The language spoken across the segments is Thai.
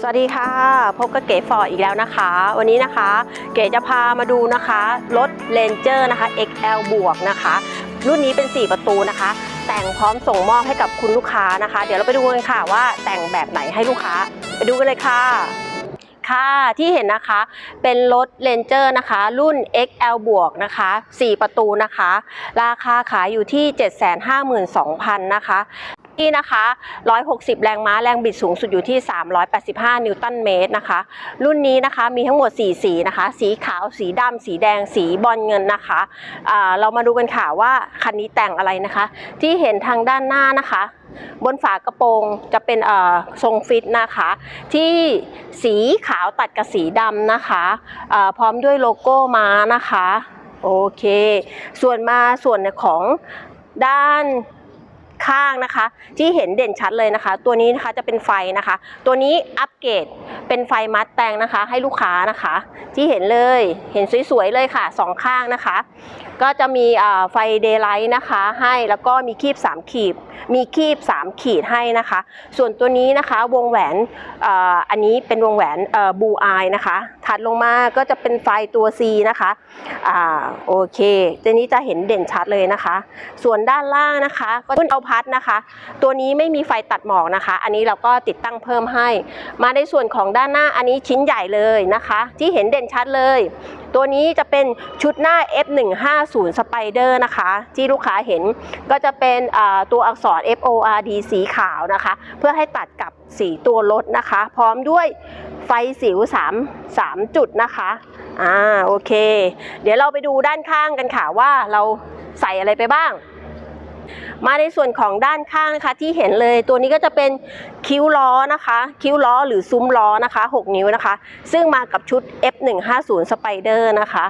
สวัสดีค่ะ พบกับเก๋ฟอร์ดอีกแล้วนะคะ วันนี้นะคะ เก๋จะพามาดูนะคะรถ Ranger นะคะ XL บวกนะคะ รุ่นนี้เป็น 4 ประตูนะคะ แต่งพร้อมส่งมอบให้กับคุณลูกค้านะคะ เดี๋ยวเราไปดูกันค่ะว่าแต่งแบบไหนให้ลูกค้า ไปดูกันเลยค่ะค่ะที่เห็นนะคะเป็นรถ Ranger นะคะ รุ่น XL บวกนะคะ 4 ประตูนะคะ ราคาขายอยู่ที่ 752,000นะคะ ที่นะคะ 160 แรงม้า แรงบิดสูงสุดอยู่ที่ 385 นิวตันเมตรนะคะ รุ่นนี้นะคะมีทั้งหมด 4 สีนะคะ สีขาว สีดำ สีแดง สีบอลเงินนะคะอ่าเรามาดูกันค่ะว่าคันนี้แต่งอะไรนะคะ ที่เห็นทางด้านหน้านะคะบนฝากระโปรงจะเป็นทรงฟิตนะคะ ที่สีขาวตัดกับสีดำนะคะพร้อมด้วยโลโก้ม้านะคะ โอเค ส่วนมาส่วนของด้าน ข้างนะคะ ที่เห็นเด่นชัดเลยนะคะ ตัวนี้นะคะจะเป็นไฟนะคะ ตัวนี้อัปเกรด เป็นไฟมัดแต่งนะคะ ให้ลูกค้านะคะ ที่เห็นเลยเห็นสวยๆเลยค่ะสองข้างนะคะ ก็จะมีไฟเดย์ไลท์นะคะให้แล้วก็มีคีบ 3 ขีด มีคีบ 3 ขีดให้นะคะ ส่วนตัวนี้นะคะวงแหวนอ,อันนี้เป็นวงแหวนบูอายนะคะถัดลงมาก็จะเป็นไฟตัว C นะคะอ่าโอเคตัวนี้จะเห็นเด่นชัดเลยนะคะ ส่วนด้านล่างนะคะ ก็รุ่นเอาพัดนะคะ ตัวนี้ไม่มีไฟตัดหมอกนะคะ อันนี้เราก็ติดตั้งเพิ่มให้ มาในส่วนของด้านหน้าอันนี้ชิ้นใหญ่เลยนะคะ ที่เห็นเด่นชัดเลย ตัวนี้จะเป็นชุดหน้า F150 Spider นะคะ ที่ลูกค้าเห็นก็จะเป็นตัวอักษร FORD สีขาวนะคะ เพื่อให้ตัดกับสีตัวรถนะคะ พร้อมด้วยไฟสิว 3 3 จุดนะคะอ่าโอเค เดี๋ยวเราไปดูด้านข้างกันค่ะว่าเราใส่อะไรไปบ้าง มาในส่วนของด้านข้างนะคะที่เห็นเลยตัวนี้ก็จะเป็นคิ้วล้อนะคะ คิ้วล้อหรือซุ้มล้อนะคะ 6 นิ้วนะคะ ซึ่งมากับชุด F150 Spider นะคะ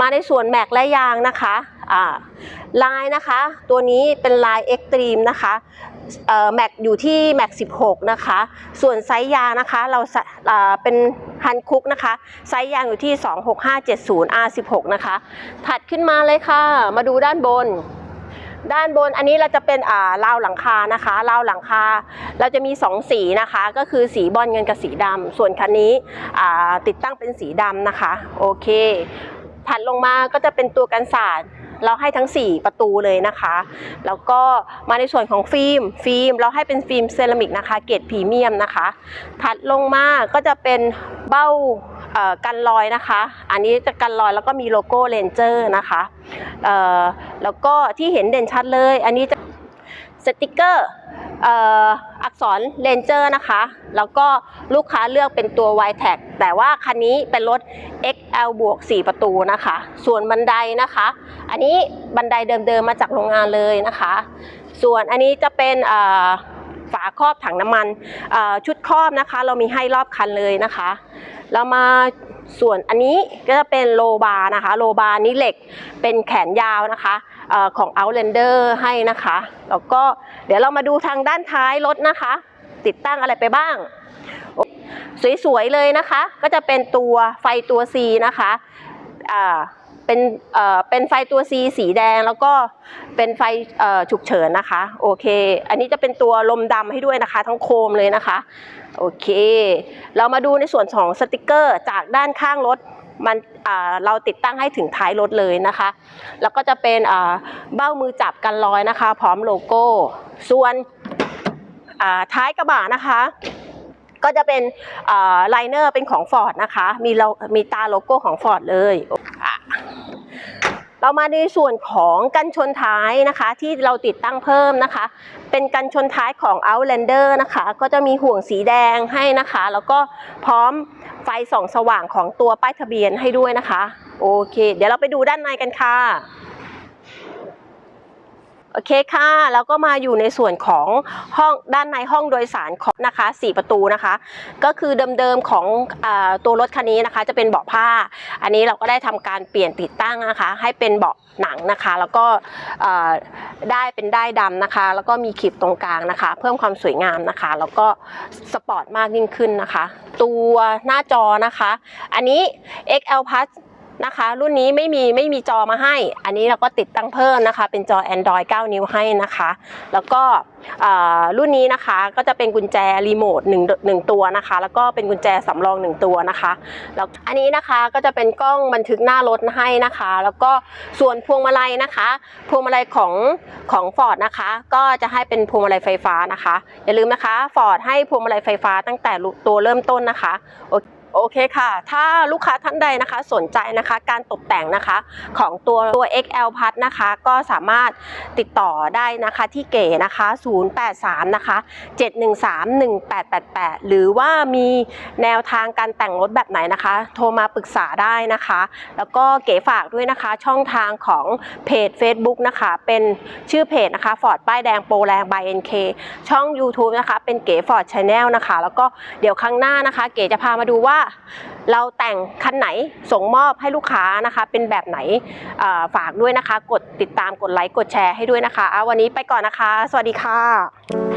มาในส่วนแม็กและยางนะคะลายนะคะ ตัวนี้เป็นลาย Extreme นะคะแม็กอยู่ที่แม็ก16 นะคะ ส่วนไซส์ยางนะคะเราใส่อ่าเป็นฮันคุกนะคะ ไซส์ยางอยู่ที่ 26570 R16 นะคะ ถัดขึ้นมาเลยค่ะ มาดูด้านบน ด้านบนอันนี้เราจะเป็นอ่าราวหลังคานะคะราวหลังคา เราจะมี 2 สีนะคะ ก็คือสีบอลเงินกับสีดำส่วนคันนี้อ่าติดตั้งเป็นสีดำนะคะ โอเคถัดลงมาก็จะเป็นตัวกันศาสตร์เราให้ทั้ง 4 ประตูเลยนะคะ แล้วก็มาในส่วนของฟิล์ม ฟิล์ม เราให้เป็นฟิล์มเซรามิกนะคะ เกรดพรีเมียมนะคะ ถัดลงมาก็จะเป็นเบ้า กันรอยนะคะ อันนี้จะกันรอยแล้วก็มีโลโก้เรนเจอร์นะคะแล้วก็ที่เห็นเด่นชัดเลย อันนี้จะสติกเกอร์ออักษรเรนเจอร์นะคะ แล้วก็ลูกค้าเลือกเป็นตัว y t a g แต่ว่าคันนี้เป็นรถ XL บวก 4 ประตูนะคะ ส่วนบันไดนะคะ อันนี้บันไดเดิมๆมาจากโรงงานเลยนะคะ ส่วนอันนี้จะเป็นฝาครอบถังน้ำมันชุดครอบนะคะ เรามีให้รอบคันเลยนะคะ เรามาส่วนอันนี้ก็จะเป็นโลบาร์นะคะ โลบาร์นี้เหล็กเป็นแขนยาวนะคะอของ Outlander ให้นะคะ แล้วก็เดี๋ยวเรามาดูทางด้านท้ายรถนะคะ ติดตั้งอะไรไปบ้าง สวยๆเลยนะคะ ก็จะเป็นตัวไฟตัว C นะคะ เป็นเอ่อเป็นไฟตัว C สีแดงแล้วก็เป็นไฟเอ่อฉุกเฉินนะคะโอเค อันนี้จะเป็นตัวลมดำให้ด้วยนะคะ ทั้งโคมเลยนะคะโอเค เรามาดูในส่วนของสติกเกอร์จากด้านข้างรถมันเราติดตั้งให้ถึงท้ายรถเลยนะคะ แล้วก็จะเป็นเบ้ามือจับกันรอยนะคะ พร้อมโลโก้ ส่วนท้ายกระบะนะคะ ก็จะเป็นไลเนอร์เป็นของ Ford นะคะ มีเรามีตาโลโก้ของ Ford เลย เรามาในส่วนของกันชนท้ายนะคะ ที่เราติดตั้งเพิ่มนะคะ เป็นกันชนท้ายของ Outlander นะคะ ก็จะมีห่วงสีแดงให้นะคะ แล้วก็พร้อมไฟส่องสว่างของตัวป้ายทะเบียนให้ด้วยนะคะ โอเค เดี๋ยวเราไปดูด้านในกันค่ะ โอเคค่ะแล้วก็มาอยู่ในส่วนของห้องด้านในห้องโดยสารของนะคะ 4 ประตูนะคะ ก็คือเดิมๆของอตัวรถคันนี้นะคะจะเป็นเบาะผ้า อันนี้เราก็ได้ทำการเปลี่ยนติดตั้งนะคะ ให้เป็นเบาะหนังนะคะ แล้วก็ได้เป็นได้ายดำนะคะ แล้วก็มีขีบตรงกลางนะคะ เพิ่มความสวยงามนะคะ แล้วก็สปอร์ตมากยิ่งขึ้นนะคะ ตัวหน้าจอนะคะ อันนี้ XL Plus นะคะ รุ่นนี้ไม่มีไม่มีจอมาให้ อันนี้เราก็ติดตั้งเพิ่มนะคะ เป็นจอ Android 9 นิ้วให้นะคะ แล้วก็รุ่นนี้นะคะก็จะเป็นกุญแจรีโมทหนึ่งหนึ่งตัวนะคะ แล้วก็เป็นกุญแจสำรองหนึ่งตัวนะคะแล้วอันนี้นะคะก็จะเป็นกล้องบันทึกหน้ารถให้นะคะ แล้วก็ส่วนพวงมาลัยนะคะ พวงมาลัยของของฟอร์ดนะคะ ก็จะให้เป็นพวงมาลัยไฟฟ้านะคะ อย่าลืมนะคะฟอร์ดให้พวงมาลัยไฟฟ้าตั้งแต่ตัวเริ่มต้นนะคะโอ โอเคค่ะ ถ้าลูกค้าท่านใดนะคะสนใจนะคะการตกแต่งนะคะของตัวตัว XL Plus นะคะก็สามารถติดต่อได้นะคะที่เก๋นะคะ 083 นะคะ 713-1888 หรือว่ามีแนวทางการแต่งรถแบบไหนนะคะ โทรมาปรึกษาได้นะคะ แล้วก็เก๋ฝากด้วยนะคะ ช่องทางของเพจ Facebook นะคะ เป็นชื่อเพจนะคะฟอร์ดป้ายแดงโปรแรง by NK ช่อง YouTube นะคะ เป็นเก๋ฟอร์ดชาแนลนะคะ แล้วก็เดี๋ยวครั้งหน้านะคะ เก๋จะพามาดูว่าเราแต่งคันไหนส่งมอบให้ลูกค้านะคะ เป็นแบบไหนฝากด้วยนะคะ กดติดตามกดไลค์กดแชร์ให้ด้วยนะคะอะวันนี้ไปก่อนนะคะ สวัสดีค่ะ